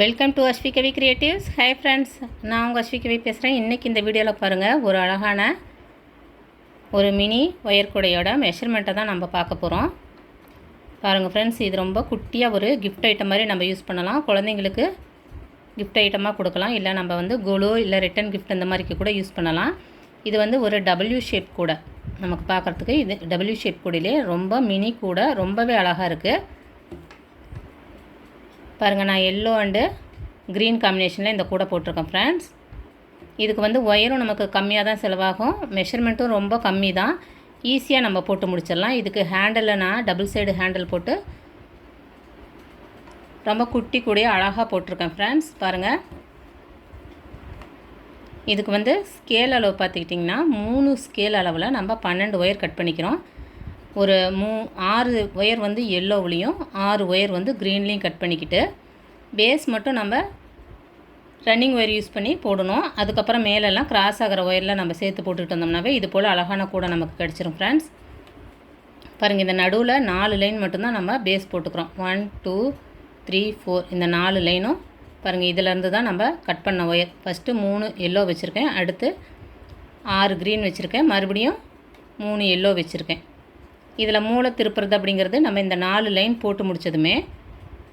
Welcome to Ashvi Kavi creatives hi friends நான் உங்கள் அஸ்வி கவி பேசுகிறேன் இன்றைக்கி இந்த வீடியோவில் பாருங்கள் ஒரு அழகான ஒரு மினி ஒயர் கூடையோட மெஷர்மெண்ட்டை தான் நம்ம பார்க்க போகிறோம் பாருங்கள் ஃப்ரெண்ட்ஸ் இது ரொம்ப குட்டியாக ஒரு கிஃப்ட் ஐட்டம் மாதிரி நம்ம யூஸ் பண்ணலாம். குழந்தைங்களுக்கு கிஃப்ட் ஐட்டமாக கொடுக்கலாம். இல்லை நம்ம வந்து கோலோ இல்லை ரிட்டன் கிஃப்ட் அந்த மாதிரிக்கு கூட யூஸ் பண்ணலாம். இது வந்து ஒரு டபுள்யூ ஷேப் கூட. நமக்கு பார்க்குறதுக்கு இது டபுள்யூ ஷேப் கூடையிலே ரொம்ப மினி கூட ரொம்பவே அழகாக இருக்குது பாருங்கள் நான் எல்லோ அண்டு க்ரீன் காம்பினேஷனில் இந்த கூடை போட்டிருக்கேன் ஃப்ரெண்ட்ஸ் இதுக்கு வந்து ஒயரும் நமக்கு கம்மியாக தான் செலவாகும். மெஷர்மெண்ட்டும் ரொம்ப கம்மி தான் ஈஸியாக நம்ம போட்டு முடிச்சிடலாம். இதுக்கு ஹேண்டலில் நான் டபுள் சைடு ஹேண்டில் போட்டு ரொம்ப குட்டி கூடிய அழகாக போட்டிருக்கேன் ஃப்ரெண்ட்ஸ் பாருங்கள் இதுக்கு வந்து ஸ்கேல் அளவு பார்த்துக்கிட்டிங்கன்னா மூணு ஸ்கேல் அளவில் நம்ம பன்னெண்டு ஒயர் கட் பண்ணிக்கிறோம். ஒரு மூ ஆறு ஒயர் வந்து எல்லோவுலேயும் ஆறு ஒயர் வந்து க்ரீன்லேயும் கட் பண்ணிக்கிட்டு பேஸ் மட்டும் நம்ம ரன்னிங் ஒயர் யூஸ் பண்ணி போடணும். அதுக்கப்புறம் மேலெல்லாம் கிராஸ் ஆகிற ஒயரில் நம்ம சேர்த்து போட்டுக்கிட்டு வந்தோம்னாவே இது போல் அழகான கூட நமக்கு கிடச்சிரும் ஃப்ரெண்ட்ஸ் பாருங்கள் இந்த நடுவில் நாலு லைன் மட்டும்தான் நம்ம பேஸ் போட்டுக்கிறோம். ஒன் டூ த்ரீ ஃபோர் இந்த நாலு லைனும் பாருங்கள் இதிலேருந்து தான் நம்ம கட் பண்ண ஒயர் ஃபஸ்ட்டு மூணு எல்லோ வச்சுருக்கேன். அடுத்து ஆறு க்ரீன் வச்சுருக்கேன். மறுபடியும் மூணு எல்லோ வச்சுருக்கேன். இதில் மூளை திருப்புறது அப்படிங்கிறது நம்ம இந்த நாலு லைன் போட்டு முடித்ததுமே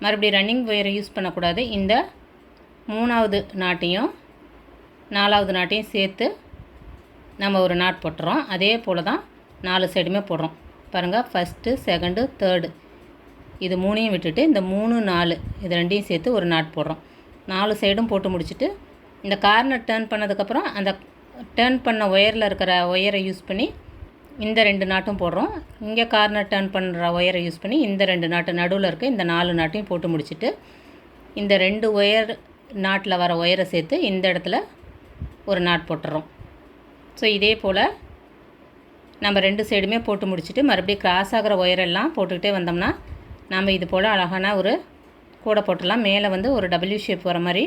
மறுபடியும் ரன்னிங் ஒயரை யூஸ் பண்ணக்கூடாது. இந்த மூணாவது நாட்டையும் நாலாவது நாட்டையும் சேர்த்து நம்ம ஒரு நாட் போட்டுறோம். அதே போல் தான் நாலு சைடுமே போடுறோம். பாருங்கள் ஃபஸ்ட்டு செகண்டு தேர்டு இது மூணையும் விட்டுட்டு இந்த மூணு நாலு இது ரெண்டையும் சேர்த்து ஒரு நாட் போடுறோம். நாலு சைடும் போட்டு முடிச்சுட்டு இந்த கார்னர் டேர்ன் பண்ணதுக்கப்புறம் அந்த டேர்ன் பண்ண ஒயரில் இருக்கிற ஒயரை யூஸ் பண்ணி இந்த ரெண்டு நாட்டும் போடுறோம். இங்கே கார்னர் டர்ன் பண்ணுற ஒயரை யூஸ் பண்ணி இந்த ரெண்டு நாட்டு நடுவில் இருக்க இந்த நாலு நாட்டையும் போட்டு முடிச்சுட்டு இந்த ரெண்டு ஒயர் நாட்டில் வர ஒயரை சேர்த்து இந்த இடத்துல ஒரு நாட் போட்டுறோம். ஸோ இதே போல் நம்ம ரெண்டு சைடுமே போட்டு முடிச்சுட்டு மறுபடியும் கிராஸ் ஆகிற ஒயரெல்லாம் போட்டுக்கிட்டே வந்தோம்னா நம்ம இது போல் அழகான ஒரு கூடை போட்டுடலாம். மேலே வந்து ஒரு டபிள்யூ ஷேப் வர மாதிரி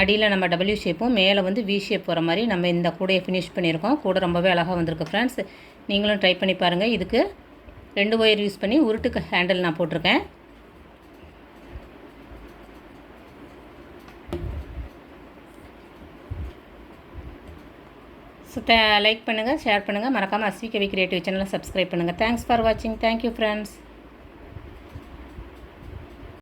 அடியில் நம்ம டபிள்யூ ஷேப்பும் மேலே வந்து வி ஷேப் வர மாதிரி நம்ம இந்த கூடையை ஃபினிஷ் பண்ணியிருக்கோம். கூட ரொம்பவே அழகாக வந்திருக்கு ஃப்ரெண்ட்ஸ் நீங்களும் ட்ரை பண்ணி பாருங்கள் இதுக்கு ரெண்டு ஒயர் யூஸ் பண்ணி உருட்டுக்கு ஹேண்டில் நான் போட்டிருக்கேன். ஸோ லைக் பண்ணுங்கள் ஷேர் பண்ணுங்கள் மறக்காமல் அஸ்வி கவி கிரியேட்டிவ் சேனலை சப்ஸ்கிரைப் பண்ணுங்கள் தேங்க்ஸ் ஃபார் வாட்சிங் தேங்க்யூ ஃப்ரெண்ட்ஸ்